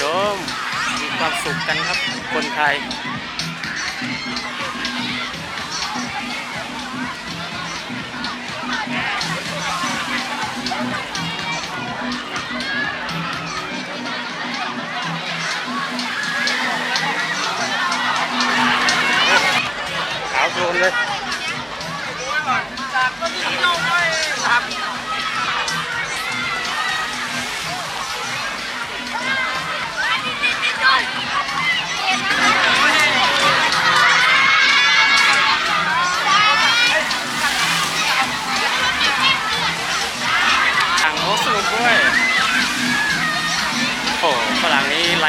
ชม มีความสุขกันครับ คนไทย ขาวโพลนเลย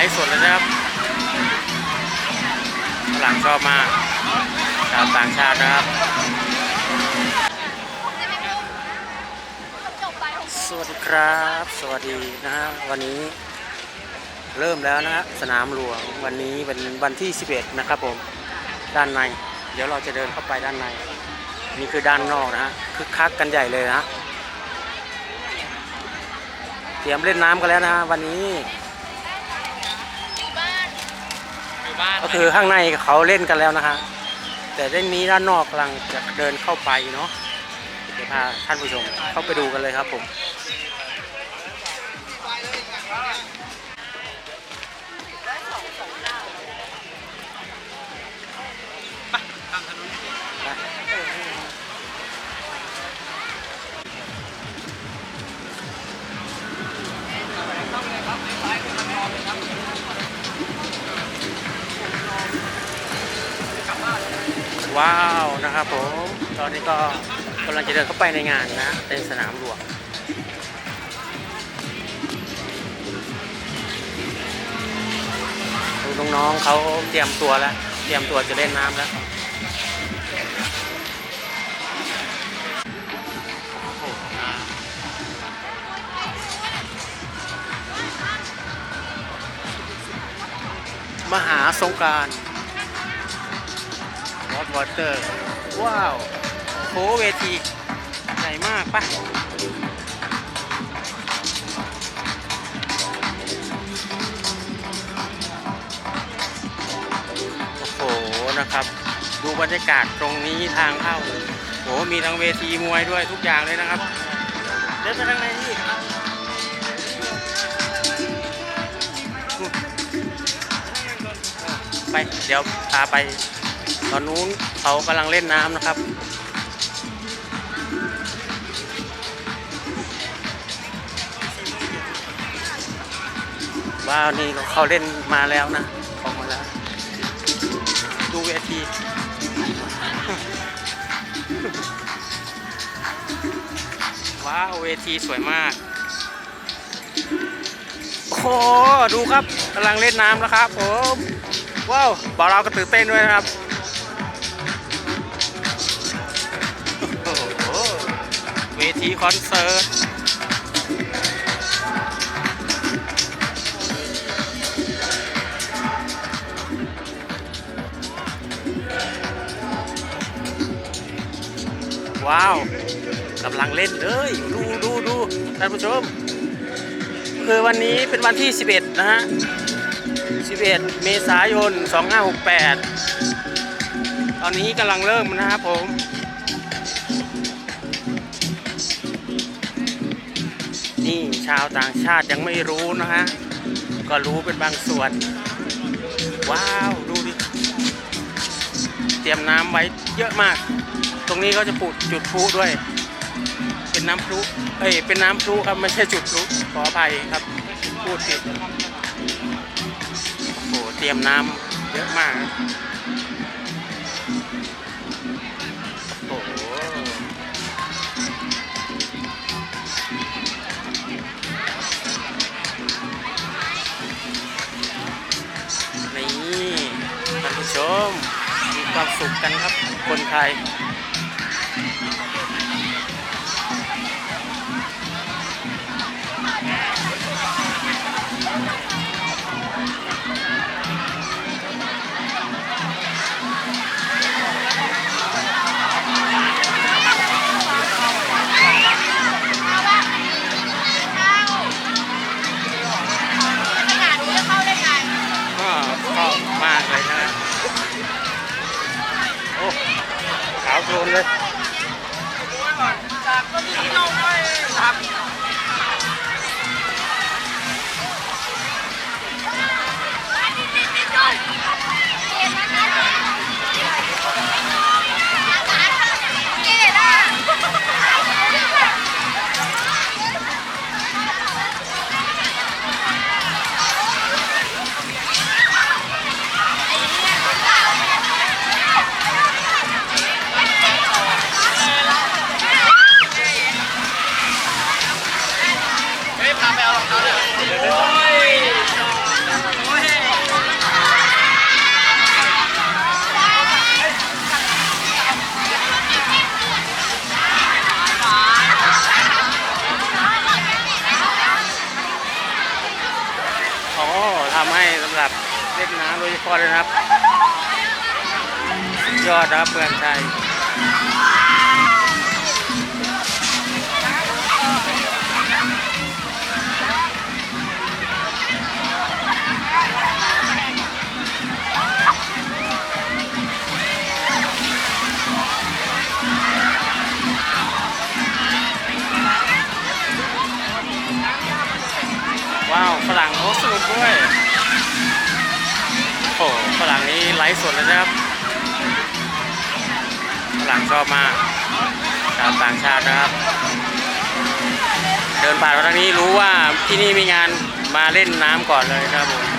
ฟ์สดเลยนะครับฝรั่งชอบมากชาวต่างชาตินะครับ สวัสดีครับ สวัสดีนะฮะวันนี้เริ่มแล้วนะฮะสนามหลวงวันนี้เป็นวันที่ 11 นะครับผมด้านใน เดี๋ยวเราจะเดินเข้าไปด้านใน นี่คือด้านนอกนะฮะคึกคักกันใหญ่เลยนะฮะเตรียมเล่นน้ำกันแล้วนะฮะวันนี้ บ้านก็คือข้างในเขาเล่นกันแล้วนะฮะแต่เล่นนี้ด้านนอกกำลังจะเดินเข้าไปเนาะเดี๋ยวพาท่านผู้ชมเข้าไปดูกันเลยครับผมตา ว้าวนะครับผมตอนนี้ก็กำลังจะเดินเข้าไปในงานนะเป็นสนามหลวงดูน้องๆเขาเตรียมตัวแล้ว เตรียมตัวจะเล่นน้ำแล้วมหาสงการ วอเตอร์ ว้าวโหเวทีใหญ่มากปะโอ้โหนะครับ ดูบรรยากาศตรงนี้ทางเข้าโหมีทั้งเวทีมวยด้วยทุกอย่างเลยนะครับ เดินไปทางไหนที่ไป เดี๋ยวพาไป ตอนนู้นเขากำลังเล่นน้ำนะครับว้าวนี่เขาเล่นมาแล้วนะออกมาแล้ว ดูเวทีว้าวเวทีสวยมาก โอ้โหดูครับกำลังเล่นน้ำแล้วครับผม ว้าวบ่าวเราก็ตื่นเต้นด้วยนะครับ ทีคอนเสิร์ตว้าวกำลังเล่นเลยดูดูดูท่านผู้ชม คือวันนี้เป็นวันที่ 11 นะฮะ 11 เมษายน 2568 ตอนนี้กำลังเริ่มนะครับผม ชาวต่างชาติยังไม่รู้นะฮะ ก็รู้เป็นบางส่วน ว้าว ดูดิ เตรียมน้ำไว้เยอะมาก ตรงนี้ก็จะปุดจุดพลุด้วย เป็นน้ำพลุ เอ้ย เป็นน้ำพลุครับ ไม่ใช่จุดพลุ ขออภัยครับ พูดผิดโอ้โหเตรียมน้ำเยอะมาก ชมมีความสุขกันครับคนไทย ล ยเฉพาะเลยนะครับ ยอดนะครับเมืองไทย ไลฟ์สดเลยนะครับฝรั่งชอบมากชาวต่างชาตินะครับ เดินผ่านมาทางนี้รู้ว่าที่นี่มีงานมาเล่นน้ำก่อนเลยครับผม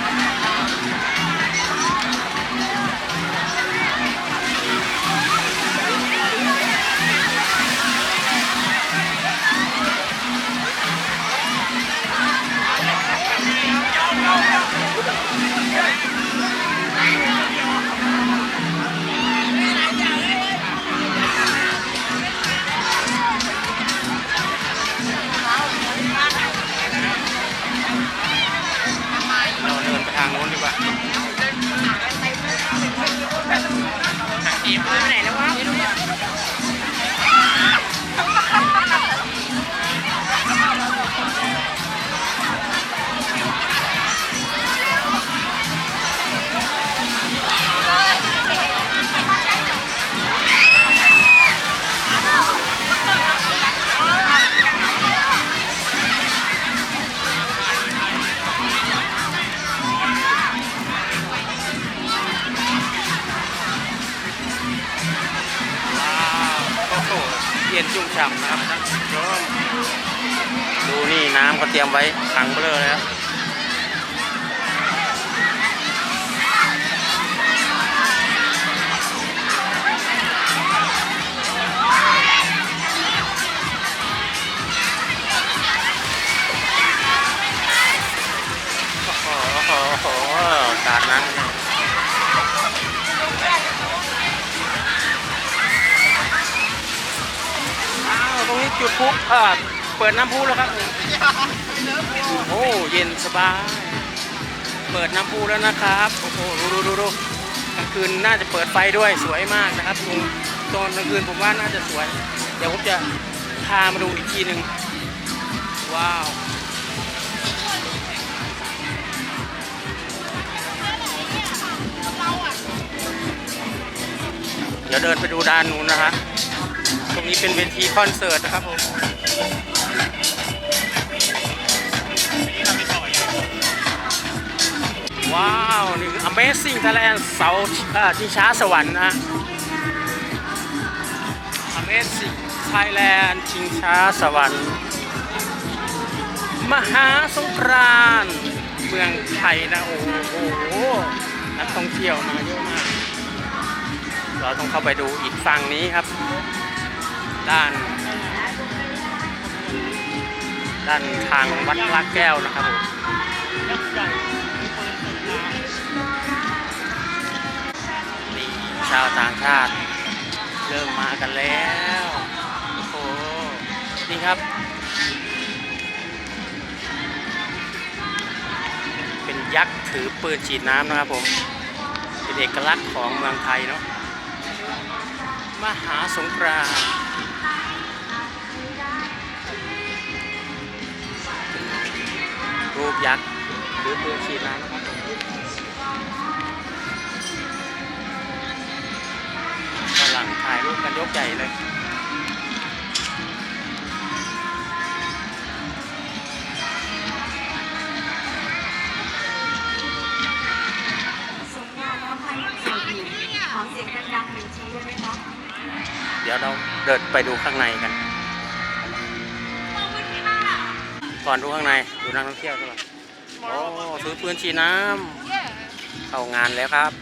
ย็นชุ่มฉ่ำนะครับท่านผู้ชมดูนี่น้ำเขาเตรียมไว้ถังเบลอเลยครับ พุเอ่อเปิดน้ำพุแล้วครับผมโอ้เย็นสบาย เปิดน้ำพุแล้วนะครับโอ้โหดูดูดูดูกลางคืนน่าจะเปิดไฟด้วยสวยมากนะครับตรงตอนกลางคืนผมว่าน่าจะสวย เดี๋ยวผมจะพามาดูอีกทีหนึ่งว้าวเดี๋ยวเดินไปดูด้านนู้นนะฮะ ตรงนี้เป็นเวทีคอนเสิร์ตนะครับผมว้าวนี่คือ Amazing Thailand เสาชิช้าสวรรค์นะฮะ Amazing Thailand ชิงช้าสวรรค์ มหาสงกรานต์เมืองไทยนะโอ้โหนักท่องเที่ยวมาเยอะมาก เราต้องเข้าไปดูอีกฝั่งนี้ครับ ด้าน ด้านทางวัดพระแก้วนะครับผมนี่ชาวต่างชาติ เริ่มมากันแล้วโอ้โหนี่ครับ เป็นยักษ์ถือปืนฉีดน้ำนะครับผม เป็นเอกลักษณ์ของเมืองไทยเนาะมหาสงกรานต์ รูปยักษ์หรือปืนฉีดน้ำนะครับฝรั่งถ่ายรูปกันกันยกใหญ่เลยสงงานน้ำพันเสียงดีขอเสียงดังๆหนึ่งทีได้ไหมคะเดี๋ยวเราเดินไปดูข้างในกัน ก่อนดูข้างในดูนักท่องเที่ยวด้วยโอ้ซื้อปืนฉีดน้ำเข้างานแล้วครับ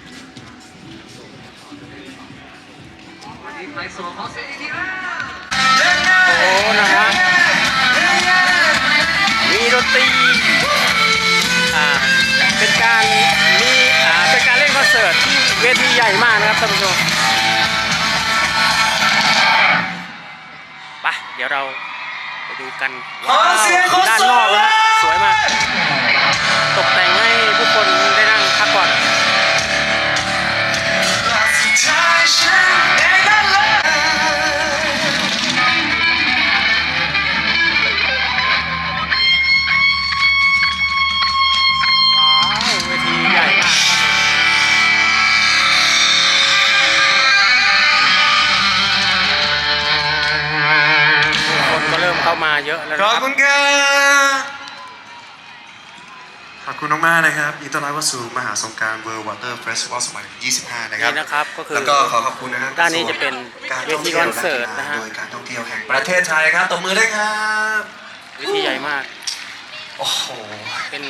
โอ้นะฮะมีดนตรีอ่าเป็นการมีอ่าเป็นการเล่นคอนเสิร์ตที่เวทีใหญ่มากนะครับท่านผู้ชมไปเดี๋ยวเรา ไปดูกันว้าวด้านนอกนะสวยมาก ตกแต่งให้ผู้คนได้นั่งพักผ่อน คุณมากๆนะครับยินดีต้อนรับเข้าสู่มหาสงกราร World Water Festival 2025 นะครับนี่นะครับก็คือแล้วก็ขอขอบคุณนะครับด้านนี้จะเป็นการเวท่องทีเที่คยวอนเสิร์ตนะฮะโดยการท่องเที่ยวแห่งประเทศไทยครับตบมือด้วยครับเวทีใหญ่มากโอ้โหเป็น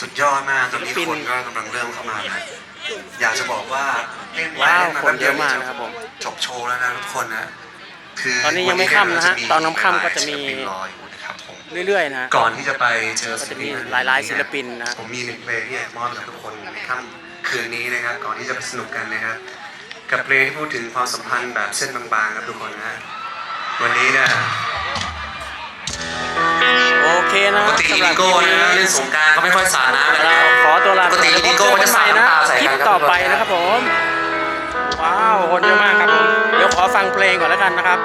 สุดยอดมากตอนนี้ศิลปินคนก็กำลังเริ่มเข้ามาแล้วอยากจะบอกว่าเล่นไปว้าวเล่นมาคนเยอะแป๊บดีวมากนะครับผมจบโชว์แล้วนะทุกคนนะคือตอนนี้ยังไม่ค่ำนะฮะตอนน้ำค่ำก็จะมีศิลปิ นรออยู่นะครับผมเรื่อยๆนะฮะก่อนที่จะไปเจอก็จะมีศิลปินหลายๆศิลปินนะผมมีหนึ่งเพลงที่อยากมอบให้กับทุกคนในค่ำคืนนี้นะครับ ก่อนที่จะไปสนุกกันนะครับ กับเพลงที่พูดถึงความสัมพันธ์แบบเส้นบางๆครับทุกคนนะวันนี้เนี่ยโอเคนะปกติสำหดิรับโก้คลิปนะนี้เล่นสงกรารก็ไม่ค่อยสาดน้ำกันเรานะขอตัวลาปกติดิโก้เจก็อกัจะนใหสาม่ดนะน้ำตาใส่คลิกัปนครับต่อไปนะครับผม ว้าวคนเยอะมากครับผมเดี๋ยวขอฟังเพลงก่อนแล้วกันนะครับ